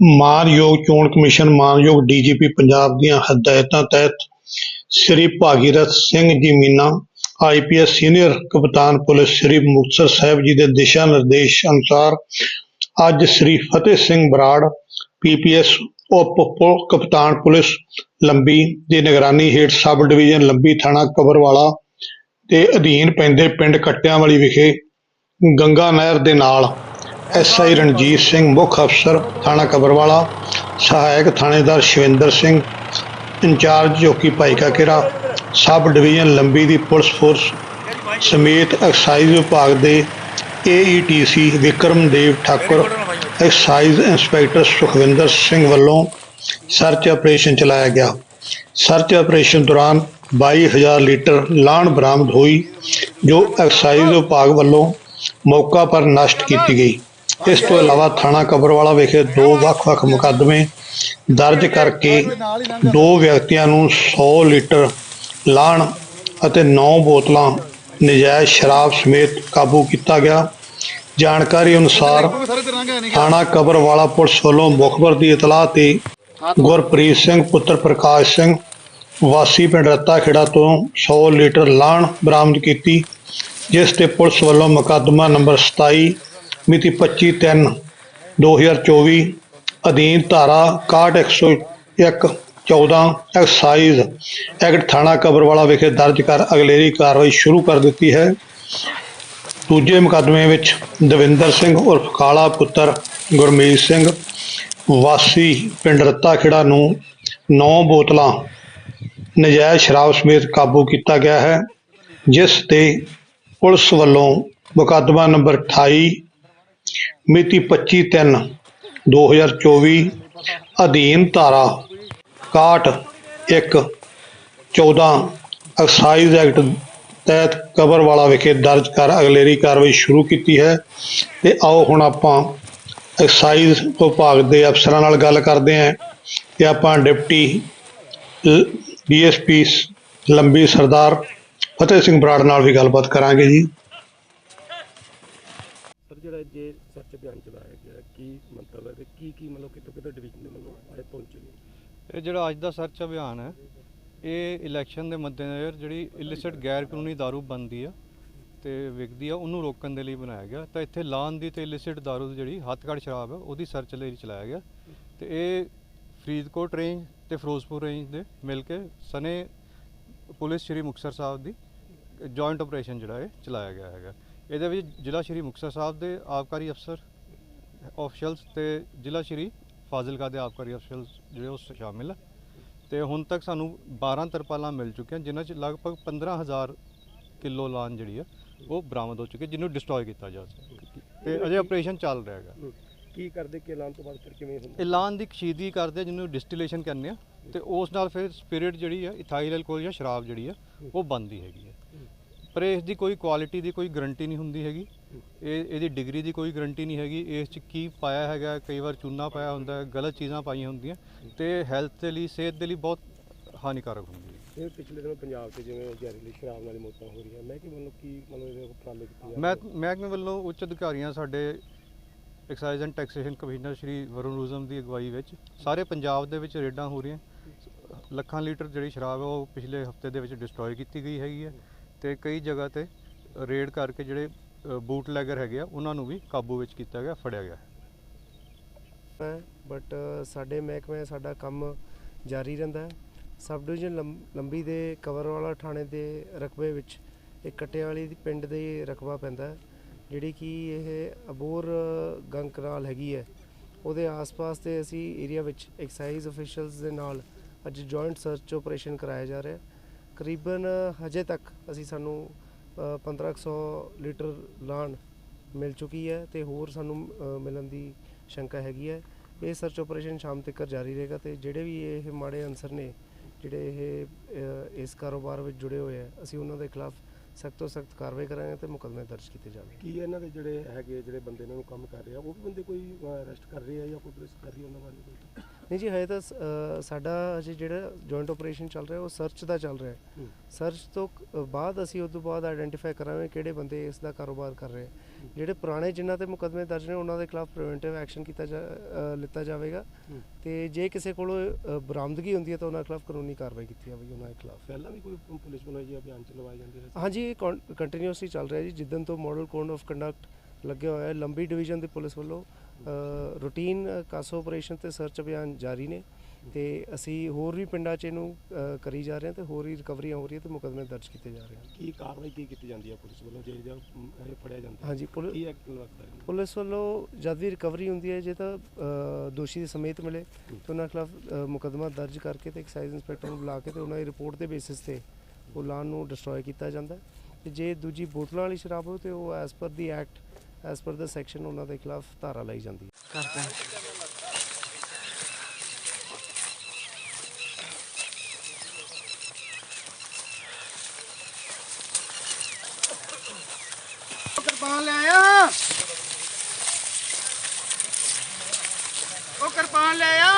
ਮਾਨਯੋਗ ਚੋਣ ਕਮਿਸ਼ਨ, ਮਾਨਯੋਗ ਡੀਜੀਪੀ ਪੰਜਾਬ ਦੀਆਂ ਹਦਾਇਤਾਂ ਤਹਿਤ ਸ੍ਰੀ ਭਾਗੀਰਥ ਸਿੰਘ ਜੀ ਮੀਨਾ ਆਈਪੀਐਸ ਸੀਨੀਅਰ ਕਪਤਾਨ ਪੁਲਿਸ ਸ੍ਰੀ ਮੁਕਤਸਰ ਸਾਹਿਬ ਜੀ ਦੇ ਦਿਸ਼ਾ ਨਿਰਦੇਸ਼ ਅਨੁਸਾਰ ਅੱਜ ਸ੍ਰੀ ਫਤਿਹ ਸਿੰਘ ਬਰਾੜ ਪੀਪੀਐਸ ਉਪ ਕਪਤਾਨ ਪੁਲਿਸ ਲੰਬੀ ਦੀ ਨਿਗਰਾਨੀ ਹੇਠ ਸਬ ਡਿਵੀਜ਼ਨ ਲੰਬੀ ਥਾਣਾ ਕਬਰਵਾਲਾ ਦੇ ਅਧੀਨ ਪੈਂਦੇ ਪਿੰਡ ਕੱਟਿਆਂਵਾਲੀ ਵਿਖੇ ਗੰਗਾ ਨਹਿਰ ਦੇ ਨਾਲ ਐਸਆਈ ਰਣਜੀਤ ਸਿੰਘ, ਮੁੱਖ ਅਫਸਰ, ਥਾਣਾ ਕਬਰਵਾਲਾ, ਸਹਾਇਕ ਥਾਣੇਦਾਰ ਸ਼ਿਵਿੰਦਰ ਸਿੰਘ, ਇੰਚਾਰਜ ਚੌਕੀ ਭਾਈ ਕਾ ਕਿਰਾ ਸਬ ਡਿਵੀਜ਼ਨ ਲੰਬੀ ਦੀ ਪੁਲਿਸ ਫੋਰਸ ਸਮੇਤ ਐਕਸਾਈਜ਼ ਵਿਭਾਗ ਦੇ AETC Vikramdev Thakur, excise inspector Sukhwinder Singh ਵੱਲੋਂ ਸਰਚ ਆਪਰੇਸ਼ਨ ਚਲਾਇਆ ਗਿਆ। ਸਰਚ ਆਪਰੇਸ਼ਨ ਦੌਰਾਨ 22000 ਲੀਟਰ ਲਾਣ ਬਰਾਮਦ ਹੋਈ, ਜੋ ਐਕਸਾਈਜ਼ ਵਿਭਾਗ ਵੱਲੋਂ ਮੌਕਾ ਪਰ ਨਸ਼ਟ ਕੀਤੀ ਗਈ। ਇਸ ਤੋਂ ਇਲਾਵਾ ਥਾਣਾ ਕਬਰਵਾਲਾ ਵਿਖੇ ਦੋ ਵੱਖ-ਵੱਖ ਮੁਕੱਦਮੇ ਦਰਜ ਕਰਕੇ ਦੋ ਵਿਅਕਤੀਆਂ ਨੂੰ 100 ਲੀਟਰ ਲਾਣ ਅਤੇ 9 ਬੋਤਲਾਂ ਨਜਾਇਜ਼ ਸ਼ਰਾਬ ਸਮੇਤ ਕਾਬੂ ਕੀਤਾ ਗਿਆ। ਜਾਣਕਾਰੀ ਅਨੁਸਾਰ ਥਾਣਾ ਕਬਰਵਾਲਾ ਪੁਲਿਸ ਵੱਲੋਂ ਮੁਖਬਰ ਦੀ ਇਤਲਾਹ ਤੇ ਗੁਰਪ੍ਰੀਤ ਸਿੰਘ, ਪੁੱਤਰ ਪ੍ਰਕਾਸ਼ ਸਿੰਘ, ਵਾਸੀ ਪਿੰਡ ਰੱਤਾ ਖੇੜਾ ਤੋਂ 100 ਲੀਟਰ ਲਾਣ ਬਰਾਮਦ ਕੀਤੀ, ਜਿਸ ਤੇ ਪੁਲਿਸ ਵੱਲੋਂ ਮੁਕੱਦਮਾ ਨੰਬਰ 27 ਮਿਤੀ 25 3 2024 ਅਧੀਨ ਧਾਰਾ 6101 14 ਐਕਸਾਈਜ਼ ਐਕਟ ਥਾਣਾ ਕਬਰਵਾਲਾ ਵਿਖੇ ਦਰਜ ਕਰ ਅਗਲੇਰੀ ਕਾਰਵਾਈ ਸ਼ੁਰੂ ਕਰ ਦਿੱਤੀ ਹੈ। ਦੂਜੇ ਮੁਕੱਦਮੇ ਵਿੱਚ ਦਵਿੰਦਰ ਸਿੰਘ ਉਰਫ ਕਾਲਾ ਪੁੱਤਰ ਗੁਰਮੀਤ ਸਿੰਘ, ਵਾਸੀ ਪਿੰਡ ਰੱਤਾ ਖੇੜਾ ਨੂੰ 9 ਬੋਤਲਾਂ ਨਜਾਇਜ਼ ਸ਼ਰਾਬ ਸਮੇਤ ਕਾਬੂ ਕੀਤਾ ਗਿਆ ਹੈ, ਜਿਸ ਤੇ ਪੁਲਿਸ ਵੱਲੋਂ ਮੁਕੱਦਮਾ ਨੰਬਰ 28 ਮਿਤੀ 25 3 2024 ਅਧੀਨ ਧਾਰਾ 61 1 14 ਐਕਸਾਈਜ਼ ਐਕਟ ਤਹਿਤ ਕਬਰਵਾਲਾ ਵਿਖੇ ਦਰਜ ਕਰ ਅਗਲੇਰੀ ਕਾਰਵਾਈ ਸ਼ੁਰੂ ਕੀਤੀ ਹੈ। ਤੇ ਆਓ ਹੁਣ ਆਪਾਂ ਐਕਸਾਈਜ਼ ਵਿਭਾਗ ਦੇ ਅਫਸਰਾਂ ਨਾਲ ਗੱਲ ਕਰਦੇ ਹਾਂ ਤੇ ਆਪਾਂ ਡਿਪਟੀ ਡੀਐਸਪੀ ਲੰਬੀ ਸਰਦਾਰ ਫਤਿਹ ਸਿੰਘ ਬਰਾੜ ਨਾਲ ਵੀ ਗੱਲਬਾਤ ਕਰਾਂਗੇ ਜੀ ਸਰ ਜਿਹੜਾ ਜੇ ਸਰਚ ਅਭਿਆਨ ਚਲਾਇਆ ਗਿਆ ਕੀ ਮੰਤਵ ਹੈ ਤੇ ਕੀ ਕੀ ਮਤਲਬ ਕਿਤੋਂ ਕਿਤੋਂ ਡਿਵੀਜ਼ਨ ਦੇ ਮਤਲਬ ਆਏ ਪਹੁੰਚੇ ਨੇ ਇਹ ਜਿਹੜਾ ਅੱਜ ਦਾ ਸਰਚ ਅਭਿਆਨ ਹੈ ਇਹ ਇਲੈਕਸ਼ਨ ਦੇ ਮੱਦੇਨਜ਼ਰ ਜਿਹੜੀ ਇਲਿਸਿਟ ਗੈਰ ਕਾਨੂੰਨੀ दारू ਬਣਦੀ ਆ ਤੇ ਵਿਕਦੀ ਆ ਉਹਨੂੰ ਰੋਕਣ ਦੇ ਲਈ ਬਣਾਇਆ ਗਿਆ ਤਾਂ ਇੱਥੇ ਲਾਨ ਦੀ ਤੇ ਇਲਿਸਿਟ दारू ਦੀ ਜਿਹੜੀ ਹੱਥਕੜ ਸ਼ਰਾਬ ਹੈ ਉਹਦੀ ਸਰਚ ਲਈ ਚਲਾਇਆ ਗਿਆ ਤੇ ਇਹ ਫਰੀਦਕੋਟ ਰੇਂਜ ਤੇ ਫਿਰੋਜ਼ਪੁਰ ਰੇਂਜ ਦੇ ਮਿਲ ਕੇ ਸਨੇ ਪੁਲਿਸ ਸ਼੍ਰੀ ਮੁਕਤਸਰ ਸਾਹਿਬ ਦੀ ਜੁਆਇੰਟ ਆਪਰੇਸ਼ਨ ਜਿਹੜਾ ਇਹ ਚਲਾਇਆ ਗਿਆ ਹੈਗਾ ਇਹਦੇ ਵਿੱਚ ਜ਼ਿਲ੍ਹਾ ਸ਼੍ਰੀ ਮੁਕਤਸਰ ਸਾਹਿਬ ਦੇ ਆਬਕਾਰੀ ਅਫਸਰ ਆਫੀਸ਼ੀਅਲਸ ਤੇ ਜ਼ਿਲ੍ਹਾ ਸ਼੍ਰੀ ਫਾਜ਼ਿਲਕਾ ਦੇ ਆਬਕਾਰੀ ਅਫਸਰਸ ਜਿਹੜੇ ਉਹ ਸ਼ਾਮਿਲ ਹੈ ਤੇ ਹੁਣ ਤੱਕ ਸਾਨੂੰ 12 ਤਰਪਾਲਾਂ ਮਿਲ ਚੁੱਕੀਆਂ ਜਿਨ੍ਹਾਂ 'ਚ ਲਗਭਗ 15000 ਕਿਲੋ ਲਾਨ ਜਿਹੜੀ ਆ ਉਹ ਬਰਾਮਦ ਹੋ ਚੁੱਕੀ ਜਿਹਨੂੰ ਡਿਸਟਰੋਏ ਕੀਤਾ ਜਾ ਸਕਦਾ। ਤੇ ਅਜੇ ਆਪਰੇਸ਼ਨ ਚੱਲ ਰਿਹਾ ਹੈਗਾ। ਕੀ ਕਰਦੇ ਕਿ ਐਲਾਨ ਤੋਂ ਬਾਅਦ ਫਿਰ ਕਿਵੇਂ ਹੁੰਦਾ? ਇਹ ਲਾਨ ਦੀ ਕਸ਼ੀਦੀ ਕਰਦੇ ਆ, ਜਿਹਨੂੰ ਡਿਸਟੀਲੇਸ਼ਨ ਕਹਿੰਦੇ ਆ। ਤੇ ਉਸ ਨਾਲ ਫਿਰ ਸਪਿਰਿਟ ਜਿਹੜੀ ਆ ਇਥਾਈਲ ਅਲਕੋਹਲ ਜਾਂ ਸ਼ਰਾਬ ਜਿਹੜੀ ਆ ਉਹ ਬਣਦੀ ਹੈਗੀ ਹੈ ਪਰ ਇਸ ਦੀ ਕੋਈ ਕੁਆਲਿਟੀ ਦੀ ਕੋਈ ਗਾਰੰਟੀ ਨਹੀਂ ਹੁੰਦੀ ਹੈਗੀ। ਇਹ ਇਹਦੀ ਡਿਗਰੀ ਦੀ ਕੋਈ ਗਾਰੰਟੀ ਨਹੀਂ ਹੈਗੀ। ਇਸ ਚ ਕੀ ਪਾਇਆ ਹੈਗਾ ਕਈ ਵਾਰ ਚੂਨਾ ਪਾਇਆ ਹੁੰਦਾ ਹੈ ਗਲਤ ਚੀਜ਼ਾਂ ਪਾਈਆਂ ਹੁੰਦੀਆਂ ਤੇ ਹੈਲਥ ਦੇ ਲਈ ਸਿਹਤ ਦੇ ਲਈ ਬਹੁਤ ਹਾਨੀਕਾਰਕ ਹੁੰਦੀ ਹੈ। ਇਹ ਪਿਛਲੇ ਦਿਨ ਪੰਜਾਬ 'ਚ ਜਿਵੇਂ ਜ਼ਹਿਰੀਲੀ ਸ਼ਰਾਬ ਨਾਲ ਮੌਤਾਂ ਹੋ ਰਹੀਆਂ। ਮੈਂ ਕਿ ਮਤਲਬ ਕੀ ਮਤਲਬ ਇਹਦੇ ਉਪਰਾਲੇ ਕੀਤੇ ਜਾ ਮੈਂ? ਮਹਿਕਮੇ ਵੱਲੋਂ ਉੱਚ ਅਧਿਕਾਰੀਆਂ ਸਾਡੇ excise and taxation commissioner Shri Varun Roojam ਦੀ ਅਗਵਾਈ ਵਿੱਚ ਸਾਰੇ ਪੰਜਾਬ ਦੇ ਵਿੱਚ ਰੇਡਾਂ ਹੋ ਰਹੀਆਂ। ਲੱਖਾਂ ਲੀਟਰ ਜਿਹੜੀ ਸ਼ਰਾਬ ਹੈ ਉਹ ਪਿਛਲੇ ਹਫ਼ਤੇ ਦੇ ਵਿੱਚ ਡਿਸਟਰੋਏ ਕੀਤੀ ਗਈ ਹੈਗੀ ਹੈ। ਤੇ ਕਈ ਜਗ੍ਹਾ ਤੇ ਰੇਡ ਕਰਕੇ ਜਿਹੜੇ ਬੂਟ ਲੈਗਰ ਹੈਗੇ ਆ, ਉਹਨਾਂ ਨੂੰ ਵੀ ਕਾਬੂ ਵਿੱਚ ਕੀਤਾ ਗਿਆ, ਫੜਿਆ ਗਿਆ ਹੈ। ਬਟ ਸਾਡੇ ਮਹਿਕਮੇ, ਸਾਡਾ ਕੰਮ ਜਾਰੀ ਰਹਿੰਦਾ ਹੈ। ਸਬ ਡਿਵੀਜ਼ਨ ਲੰਬ- ਲੰਬੀ ਦੇ ਕਵਰ ਵਾਲਾ ਥਾਣੇ ਦੇ ਰਕਬੇ ਵਿੱਚ ਇੱਕ ਕਟਿਆਂ ਦੀ ਪਿੰਡ ਦੇ ਰਕਬਾ ਪੈਂਦਾ ਜਿਹੜੀ ਕਿ ਇਹ ਅਬੋਰ ਗੰਗ ਕਨਾਲ ਹੈਗੀ ਹੈ। ਉਹਦੇ ਆਸ-ਪਾਸ ਤੇ ਅਸੀਂ ਏਰੀਆ ਵਿੱਚ ਐਕਸਾਈਜ਼ ਅਫੀਸ਼ੀਅਲਸ ਦੇ ਨਾਲ ਅੱਜ ਜੁਆਇੰਟ ਸਰਚ ਆਪਰੇਸ਼ਨ ਕਰਾਇਆ ਜਾ ਰਿਹਾ ਹੈ। ਕਰੀਬਨ ਹਜੇ ਤੱਕ ਅਸੀਂ ਸਾਨੂੰ ਅ, 1500 ਲੀਟਰ ਲਾਣ ਮਿਲ ਚੁੱਕੀ ਹੈ ਤੇ ਹੋਰ ਸਾਨੂੰ ਮਿਲਣ ਦੀ ਸ਼ੰਕਾ ਹੈਗੀ ਹੈ। ਇਹ ਸਰਚ ਆਪਰੇਸ਼ਨ ਸ਼ਾਮ ਤੱਕ ਜਾਰੀ ਰਹੇਗਾ ਤੇ ਜਿਹੜੇ ਵੀ ਇਹ ਮਾੜੇ ਅਨਸਰ ਨੇ ਜਿਹੜੇ ਇਹ ਇਸ ਕਾਰੋਬਾਰ ਵਿੱਚ ਜੁੜੇ ਹੋਏ ਆ ਅਸੀਂ ਉਹਨਾਂ ਦੇ ਖਿਲਾਫ ਸਖਤ ਤੋਂ ਸਖਤ ਕਾਰਵਾਈ ਕਰਾਂਗੇ ਤੇ ਮੁਕੱਦਮੇ ਦਰਜ ਕੀਤੇ ਜਾਣਗੇ। ਕੀ ਇਹਨਾਂ ਦੇ ਜਿਹੜੇ ਹੈਗੇ ਜਿਹੜੇ ਬੰਦੇ ਇਹਨਾਂ ਨੂੰ ਕੰਮ ਕਰ ਰਹੇ ਆ ਉਹ ਵੀ ਬੰਦੇ ਕੋਈ ਅਰੈਸਟ ਕਰ ਰਹੇ ਆ ਜਾਂ ਕੋਈ ਪੁਲਿਸ ਕਰ ਰਹੀ ਹੈ ਉਹਨਾਂ ਬਾਰੇ ਕੋਈ? ਨਹੀਂ ਜੀ ਹਜੇ ਤਾਂ ਅ, ਸਾਡਾ ਅਜੇ ਜਿਹੜਾ ਜੁਆਇੰਟ ਆਪਰੇਸ਼ਨ ਚੱਲ ਰਿਹਾ ਉਹ ਸਰਚ ਦਾ ਚੱਲ ਰਿਹਾ ਹੂੰ। ਸਰਚ ਤੋਂ ਕ- ਬਾਅਦ ਅਸੀਂ ਉਸ ਤੋਂ ਬਾਅਦ ਆਇਡੈਂਟੀਫਾਈ ਕਰਾਂਗੇ ਕਿਹੜੇ ਬੰਦੇ ਇਸ ਦਾ ਕਾਰੋਬਾਰ ਕਰ ਰਹੇ ਜਿਹੜੇ ਪੁਰਾਣੇ ਜਿਨ੍ਹਾਂ ਤੇ ਮੁਕੱਦਮੇ ਦਰਜ ਨੇ ਉਹਨਾਂ ਦੇ ਖਿਲਾਫ ਪ੍ਰੀਵੈਂਟਿਵ ਐਕਸ਼ਨ ਕੀਤਾ ਜਾ ਅ, ਲਿੱਤਾ ਜਾਵੇਗਾ। ਹੂੰ। ਤੇ ਜੇ ਕਿਸੇ ਕੋਲੋਂ ਅ, ਬਰਾਮਦਗੀ ਹੁੰਦੀ ਹੈ ਤਾਂ ਉਹਨਾਂ ਖਿਲਾਫ ਕਾਨੂੰਨੀ ਕਾਰਵਾਈ ਕੀਤੀ ਜਾਵੇਗੀ ਉਹਨਾਂ ਦੇ ਖਿਲਾਫ। ਪਹਿਲਾਂ ਵੀ ਕੋਈ ਪੁਲਿਸ ਵੱਲੋਂ ਜੀ ਅਭਿਆਨ ਚਲਵਾਏ ਜਾਂਦੇ ਰਹੇ ਹਾਂਜੀ ਇਹ ਕੰਟੀਨਿਊਸਲੀ ਚੱਲ ਰਿਹਾ ਜੀ। ਜਿੱਦਨ ਤੋਂ ਮਾਡਲ ਕੋਡ ਆਫ ਕੰਡਕਟ ਲੱਗਿਆ ਹੋਇਆ ਹੈ ਲੰਬੀ ਡਿਵੀਜ਼ਨ ਦੇ ਪੁਲਿਸ ਵੱਲੋਂ ਰੂਟੀਨ ਕਾਸੋ ਆਪਰੇਸ਼ਨ ਤੇ ਸਰਚ ਅਭਿਆਨ ਜਾਰੀ ਨੇ ਤੇ ਅਸੀਂ ਹੋਰ ਵੀ ਪਿੰਡਾਂ 'ਚ ਇਹਨੂੰ ਕਰੀ ਜਾ ਰਹੇ ਹਾਂ ਤੇ ਹੋਰ ਹੀ ਰਿਕਵਰੀਆਂ ਹੋ ਰਹੀਆਂ ਤੇ ਮੁਕੱਦਮੇ ਦਰਜ ਕੀਤੇ ਜਾ ਰਹੇ ਹਨ। ਕੀ ਕਾਰਵਾਈ ਕੀ ਕੀਤੀ ਜਾਂਦੀ ਹੈ ਪੁਲਿਸ ਵੱਲੋਂ? ਜੇ ਜਾਂ ਇਹ ਫੜਿਆ ਜਾਂਦਾ ਹਾਂਜੀ ਕੀ ਐਕਟ ਲੱਗਦਾ ਹੈ? ਪੁਲਿਸ ਵੱਲੋਂ ਜਦ ਵੀ ਰਿਕਵਰੀ ਹੁੰਦੀ ਹੈ ਜੇ ਤਾਂ ਦੋਸ਼ੀ ਦੇ ਸਮੇਤ ਮਿਲੇ ਤੇ ਉਹਨਾਂ ਖਿਲਾਫ ਮੁਕੱਦਮਾ ਦਰਜ ਕਰਕੇ ਤੇ ਐਕਸਾਈਜ਼ ਇੰਸਪੈਕਟਰ ਨੂੰ ਬੁਲਾ ਕੇ ਤੇ ਉਹਨਾਂ ਦੀ ਰਿਪੋਰਟ ਦੇ ਬੇਸਿਸ ਤੇ ਉਹ ਲਾਨ ਨੂੰ ਡਿਸਟਰੋਏ ਕੀਤਾ ਜਾਂਦਾ ਹੈ। ਤੇ ਜੇ ਦੂਜੀ ਬੋਤਲਾਂ ਵਾਲੀ ਸ਼ਰਾਬ ਹੋਵੇ ਤੇ ਉਹ ਐਸ ਪਰ ਦੀ ਐਕਟ ਐਸ ਪਰ ਦਾ ਸੈਕਸ਼ਨ ਉਹਨਾਂ ਦੇ ਖਿਲਾਫ ਧਾਰਾ ਲਈ ਜਾਂਦੀ ਹੈ। ਕਿਰਪਾਨ ਲੈ ਆ। ਉਹ ਕਿਰਪਾਨ ਲੈ ਆ।